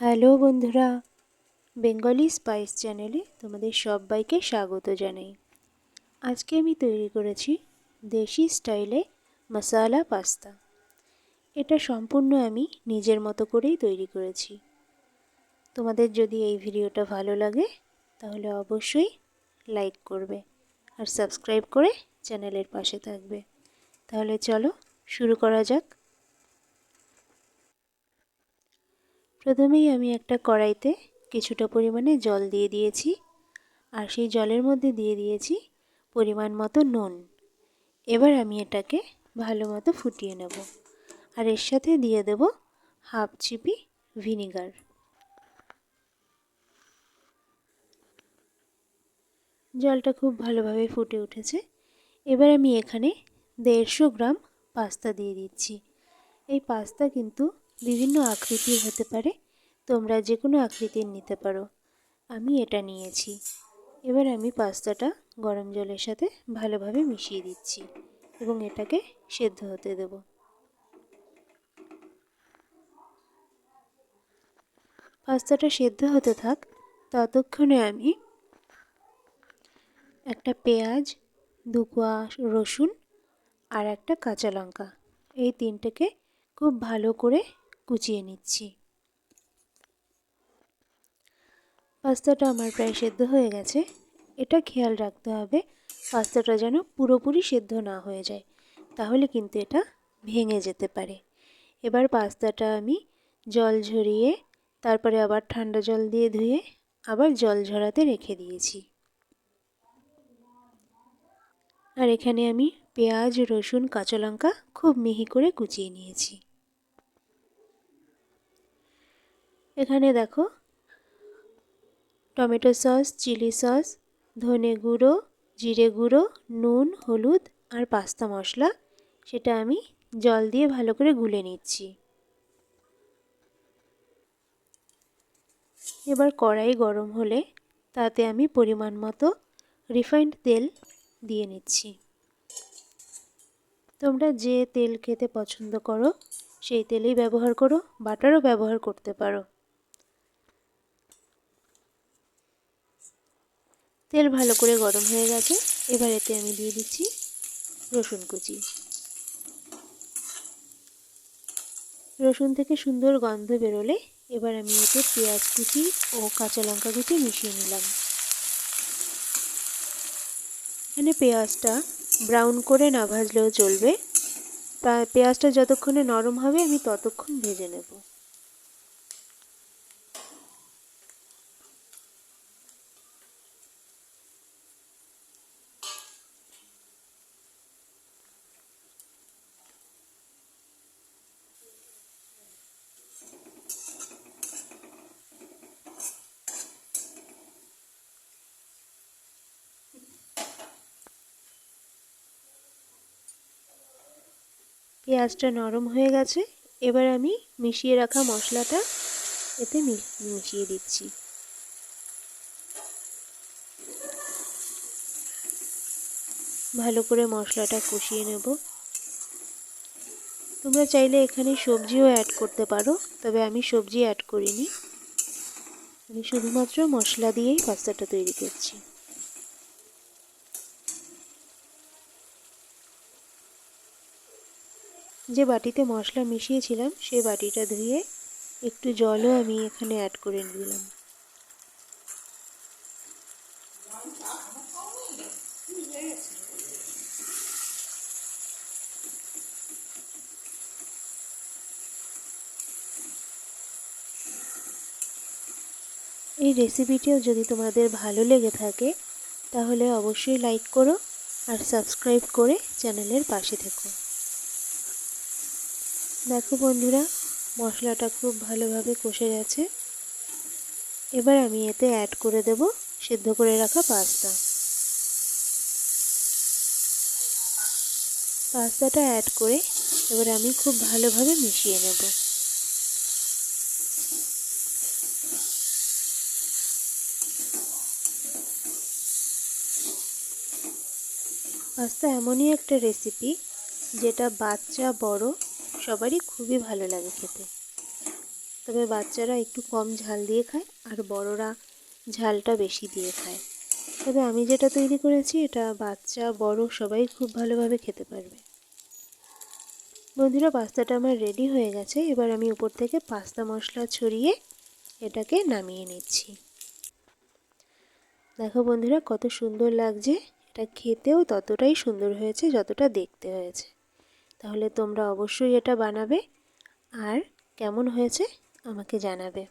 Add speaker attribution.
Speaker 1: Hello বন্ধুরা, Bengali spice চ্যানেলে তোমাদের সবাইকে স্বাগত জানাই। আজকে আমি তৈরি করেছি দেশি স্টাইলে মশালা পাস্তা। এটা সম্পূর্ণ আমি নিজের মতো করেই তৈরি করেছি। তোমাদের যদি এই ভিডিওটা ভালো লাগে, তাহলে অবশ্যই লাইক করবে আর সাবস্ক্রাইব করে চ্যানেলের পাশে থাকবে। তাহলে চলো শুরু করা যাক। প্রথমেই আমি একটা কড়াইতে কিছুটা পরিমাণে জল দিয়ে দিয়েছি আর সেই জলের মধ্যে দিয়ে দিয়েছি পরিমাণ মতো নুন। এবার আমি এটাকে ভালো মতো ফুটিয়ে নেব আর এর সাথে দিয়ে দেব হাফ চিপি ভিনিগার। জলটা খুব ভালোভাবে ফুটে উঠেছে। এবার আমি এখানে দেড়শো গ্রাম পাস্তা দিয়ে দিচ্ছি। এই পাস্তা কিন্তু বিভিন্ন আকৃতির হতে পারে, তোমরা যে কোনো আকৃতির নিতে পারো। আমি এটা নিয়েছি। এবার আমি পাস্তাটা গরম জলের সাথে ভালোভাবে মিশিয়ে দিচ্ছি এবং এটাকে সেদ্ধ হতে দেব। পাস্তাটা সেদ্ধ হতে থাক, ততক্ষণে আমি একটা পেঁয়াজ, দু কোয়া রসুন আর একটা কাঁচা লঙ্কা, এই তিনটেকে খুব ভালো করে কুচিয়ে নিচ্ছি। পাস্তাটা আমার প্রায় সেদ্ধ হয়ে গেছে। এটা খেয়াল রাখতে হবে, পাস্তাটা যেন পুরোপুরি সেদ্ধ না হয়ে যায়, তাহলে কিন্তু এটা ভেঙে যেতে পারে। এবার পাস্তাটা আমি জল ঝরিয়ে, তারপরে আবার ঠান্ডা জল দিয়ে ধুয়ে আবার জল ঝরাতে রেখে দিয়েছি। আর এখানে আমি পেঁয়াজ, রসুন, কাঁচা লঙ্কা খুব মিহি করে কুচিয়ে নিয়েছি। এখানে দেখো টমেটো সস, চিলি সস, ধনে গুঁড়ো, জিরে গুঁড়ো, নুন, হলুদ আর পাস্তা মশলা। সেটা আমি জল দিয়ে ভালো করে গুলে নিচ্ছি। এবার কড়াই গরম হলে তাতে আমি পরিমাণ মতো রিফাইন্ড তেল দিয়ে নিচ্ছি। তোমরা যে তেল খেতে পছন্দ করো, সেই তেলেই ব্যবহার করো, বাটারও ব্যবহার করতে পারো। তেল ভালো করে গরম হয়ে গেছে। এবার এতে আমি দিয়ে দিচ্ছি রসুন কুচি। রসুন থেকে সুন্দর গন্ধ বেরোলে এবার আমি এতে পেঁয়াজ কুচি ও কাঁচা লঙ্কা কুচি মিশিয়ে নিলাম। এখানে পেঁয়াজটা ব্রাউন করে না ভাজলেও চলবে। পেঁয়াজটা যতক্ষণে নরম হবে আমি ততক্ষণ ভেজে নেব। পেঁয়াজটা নরম হয়ে গেছে। এবার আমি মিশিয়ে রাখা মশলাটা এতে মিশিয়ে দিচ্ছি। ভালো করে মশলাটা কষিয়ে নেব। তোমরা চাইলে এখানে সবজিও অ্যাড করতে পারো, তবে আমি সবজি অ্যাড করিনি। আমি শুধুমাত্র মশলা দিয়েই পাস্তাটা তৈরি করছি। যে বাটিতে মশলা মিশিয়েছিলাম সেই বাটিটা ধুয়ে একটু জলও আমি এখানে অ্যাড করে দিলাম এই রেসিপিটিও যদি তোমাদের ভালো লেগে থাকে, তাহলে অবশ্যই লাইক করো আর সাবস্ক্রাইব করে চ্যানেলের পাশে থেকো। দেখো বন্ধুরা, মশলাটা খুব ভালোভাবে কষে গেছে। এবার আমি এতে অ্যাড করে দেব সেদ্ধ করে রাখা পাস্তা। পাস্তাটা অ্যাড করে এবার আমি খুব ভালোভাবে মিশিয়ে নেব। পাস্তা এমনই একটা রেসিপি যেটা বাচ্চা বড় সবারই খুবই ভালো লাগে খেতে। তবে বাচ্চারা একটু কম ঝাল দিয়ে খায় আর বড়রা ঝালটা বেশি দিয়ে খায়। তবে আমি যেটা তৈরি করেছি, এটা বাচ্চা, বড় সবাই খুব ভালোভাবে খেতে পারবে। বন্ধুরা, পাস্তাটা আমার রেডি হয়ে গেছে। এবার আমি উপর থেকে পাস্তা মশলা ছড়িয়ে এটাকে নামিয়ে নিচ্ছি। দেখো বন্ধুরা, কত সুন্দর লাগছে। এটা খেতেও ততটাই সুন্দর হয়েছে, যতটা দেখতে হয়েছে। তাহলে তোমরা অবশ্যই এটা বানাবে। আর কেমন হয়েছে আমাকে জানাবে।